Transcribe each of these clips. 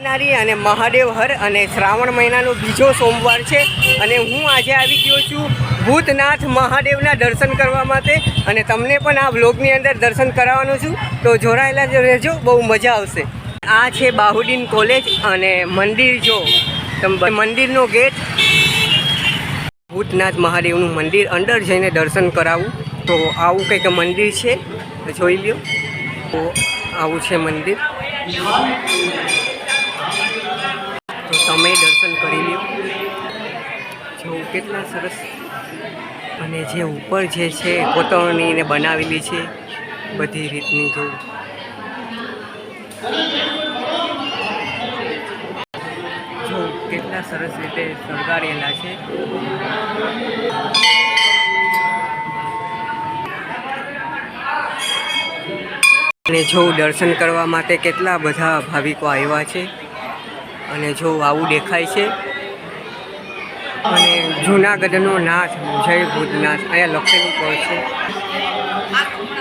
નારી અને મહાદેવ હર અને શ્રાવણ મહિનાનો બીજો સોમવાર છે અને હું આજે આવી ગયો છું ભૂતનાથ મહાદેવના દર્શન કરવા માટે અને તમને પણ આ વ્લોગની અંદર દર્શન કરાવવાનો છું. તો જોડાયેલા રહેજો, બહુ મજા આવશે. આ છે બાહુદ્દીન કોલેજ અને મંદિર જો. તમે મંદિરનો ગેટ. ભૂતનાથ મહાદેવનું મંદિર અંદર જઈને દર્શન કરાવું. તો આવું કંઈક મંદિર છે. જોઈ લ્યો. તો આવું છે મંદિર. તમે દર્શન કરી લ્યો. જો કેટલા સરસ અને જે ઉપર જે છે કોતરણીને બનાવેલી છે, બધી રીતની જો. જો કેટલા સરસ રીતે શણગારેલા છે. અને જો દર્શન કરવા માટે કેટલા બધા ભાવિકો આવ્યા છે. અને જો આવું દેખાય છે, અને જૂનાગઢનો નાથ, જય ભૂતનાથ, અહીંયા લખેલું પણ છે.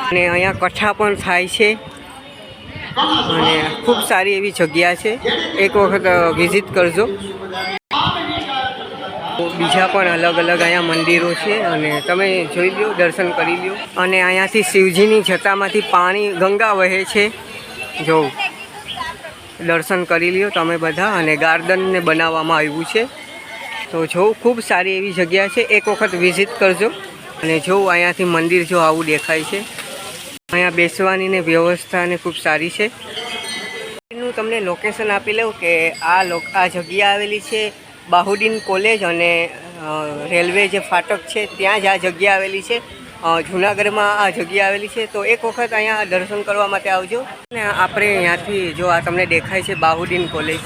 અને અહીંયા કથા પણ થાય છે. અને ખૂબ સારી એવી જગ્યા છે. એક વખત વિઝિટ કરજો. બીજા પણ અલગ અલગ અહીંયા મંદિરો છે અને તમે જોઈ લો દર્શન કરી લો અને અહીંયાથી શિવજીની જતામાંથી પાણી ગંગા વહે છે. જો. દર્શન કરી લ્યો તમે બધા અને ગાર્ડનને બનાવવામાં આવ્યું છે. તો જો ખૂબ સારી એવી જગ્યા છે, એક વખત વિઝિટ કરજો. અને જો અહીંયાથી મંદિર જો આવું દેખાય છે, અહીંયા બેસવાની ને વ્યવસ્થા ને ખૂબ સારી છે. હું તમને લોકેશન આપી લઉં કે આ આ જગ્યા આવેલી છે બાહુદીન કોલેજ અને રેલવે જે ફાટક છે, ત્યાં જ આ જગ્યા આવેલી છે. જુનાગઢમાં આ જગ્યા આવેલી છે. તો એક વખત અહીંયા દર્શન કરવા માટે આવજો. અને આપણે અહીંયાથી જો આ તમને દેખાય છે બાહુદ્દીન કોલેજ.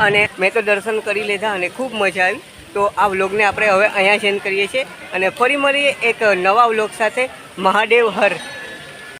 અને મેં તો દર્શન કરી લીધા અને ખૂબ મજા આવી. તો આ વ્લોગને આપણે હવે અહીંયા જ કરીએ છીએ. અને ફરી મળીએ એક નવા વ્લોગ સાથે. મહાદેવ હર.